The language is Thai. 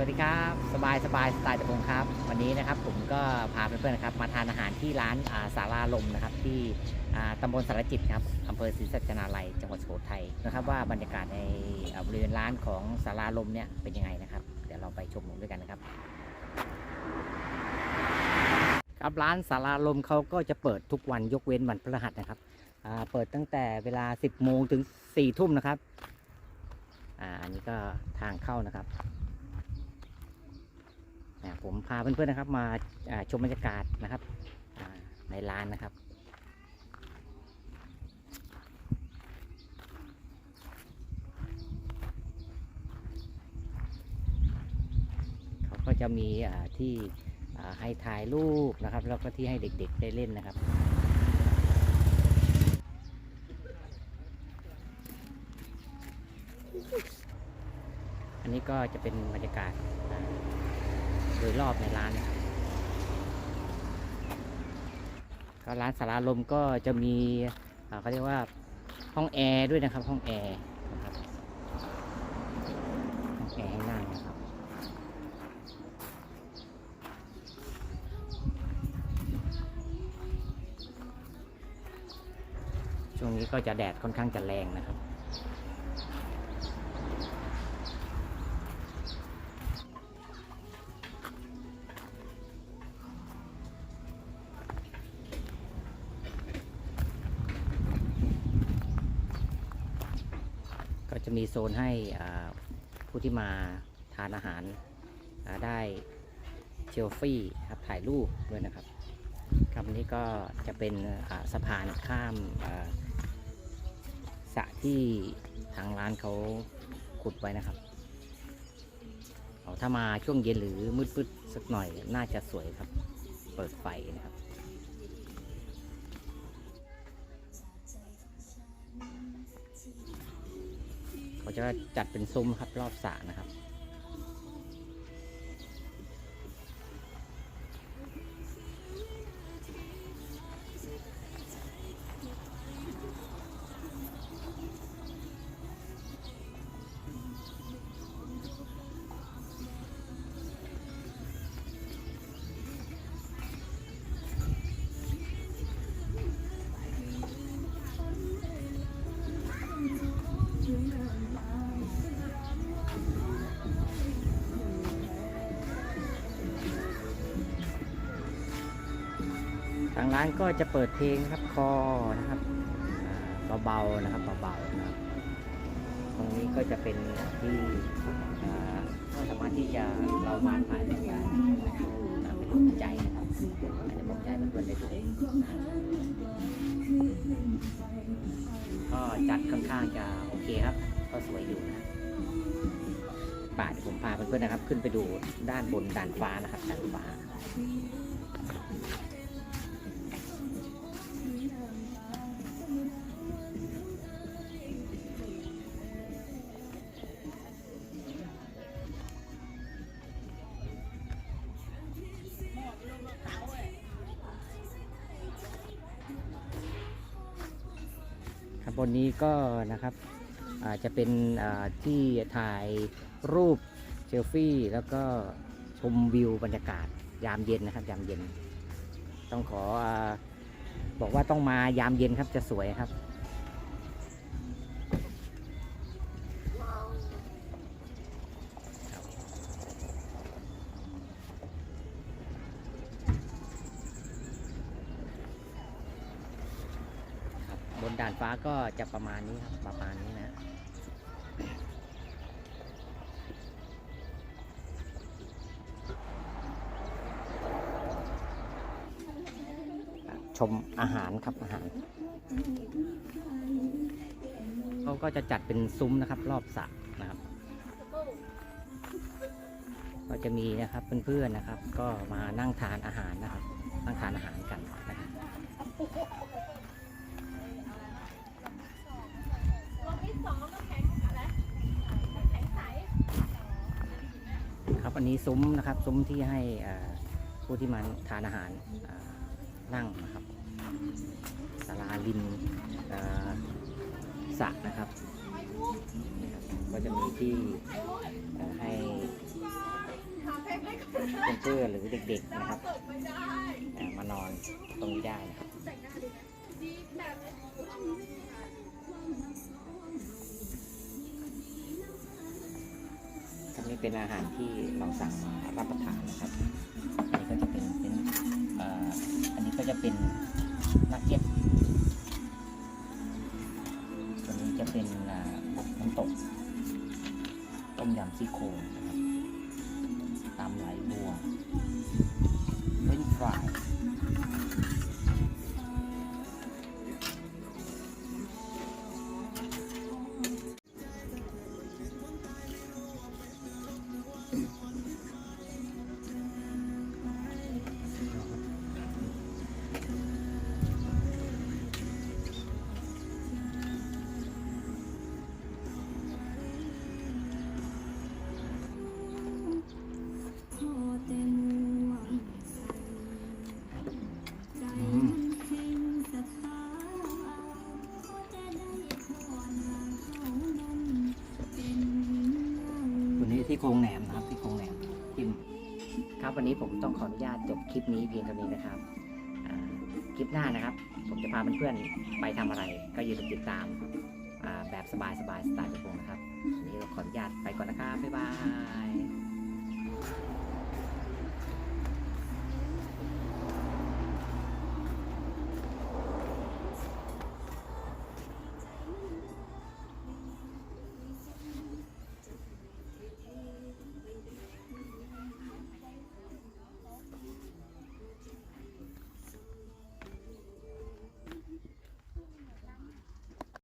สวัสดีครับ สบายสบายสไตล์ตะพงครับ วันนี้นะครับผมก็พาเพื่อนๆนะครับ มาทานอาหารที่ร้านสาราลมนะครับ ที่อ่าตำบลสารจิตครับอำเภอศรีสัชนาลัยจังหวัดสุโขทัยนะครับ ว่าบรรยากาศในบริเวณร้านของสาราลมเนี่ยเป็นยังไงนะครับ เดี๋ยวเราไปชมด้วยกันนะครับครับร้านสาราลมเขาก็จะเปิดทุกวันยกเว้นวันพฤหัสนะครับเปิดตั้งแต่เวลา 10โมงถึง4ทุ่มนะครับออันนี้ก็ทางเข้านะครับ นะผมพาเพื่อนๆนะครับ มาชมบรรยากาศนะครับในร้านนะครับเขาก็จะมีที่ให้ถ่ายรูปนะครับ แล้วก็ที่ให้เด็กๆได้เล่นนะครับอันนี้ก็จะเป็นบรรยากาศ โดยรอบในร้านนะครับก็ร้านสาราลมก็จะมีเขาเรียกว่าห้องแอร์ด้วยนะครับ ห้องแอร์นะครับห้องแอร์ให้นั่งนะครับช่วงนี้ก็จะแดดค่อนข้างจะแรงนะครับ จะมีโซนให้ผู้ที่มาทานอาหารได้เชลฟี่ครับถ่ายรูปด้วยนะครับครับนี้ก็จะเป็นสะพานข้ามสระที่ทางร้านเขาขุดไว้นะครับถ้ามาช่วงเย็นหรือมืดๆสักหน่อยน่าจะสวยครับ เปิดไฟนะครับ จะจัดเป็นซุ้มครับรอบสระนะครับ ทางร้านก็จะเปิดเพลงครับคอนะครับเบาๆนะครับเบาๆนะครับตรงนี้ก็จะเป็นที่สามารถที่จะเรามาถ่ายรูปได้นะครับเป็นรูปใจนะครับอาจจะบอกใจเพื่อนได้ดูก็จัดค่อนข้างจะโอเคครับ ก็สวยอยู่นะป่าเดี๋ยวผมพาเพื่อนๆนะครับ ขึ้นไปดูด้านบนด่านฟ้านะครับด่านฟ้า บนนี้ก็นะครับอาจจะเป็นที่ถ่ายรูปเซลฟี่ แล้วก็ชมวิวบรรยากาศยามเย็นนะครับ ยามเย็น ต้องขออบอกว่าต้องมายามเย็นครับจะสวยครับ บนด่านฟ้าก็จะประมาณนี้ครับ ประมาณนี้นะชมอาหารครับอาหารเขาก็จะจัดเป็นซุ้มนะครับ รอบสระนะครับก็จะมีนะครับเพื่อนๆนะครับ ก็มานั่งทานอาหารนะครับ นั่งทานอาหารกันนะครับ อันนี้ซุ้มนะครับ ซุ้มที่ให้ผู้ที่มาทานอาหารนั่งนะครับศาลาริมสระนะครับก็จะมีที่ให้เกอร์หรือเด็ก ๆนะครับมานอนตรงนี้ได้นะครับ เป็นอาหารที่เราสั่งมารับประทานนะครับ อันนี้ก็จะเป็นเป็นอ,อันนี้ก็จะเป็นนักเก็ตตัวนี้จะเป็นน้ำตก ต้มยำซี่โครงนะครับตำไหลบัวเฟรนฟราย ครับ วันนี้ผมต้องขออนุญาตจบคลิปนี้เพียงเท่านี้นะครับคลิปหน้านะครับ ผมจะพาเพื่อนๆไปทำอะไร ก็อย่าลืมติดตามแบบสบายๆสไตล์ประพงนะครับวันนี้เราขออนุญาตไปก่อนนะครับบ๊ายบาย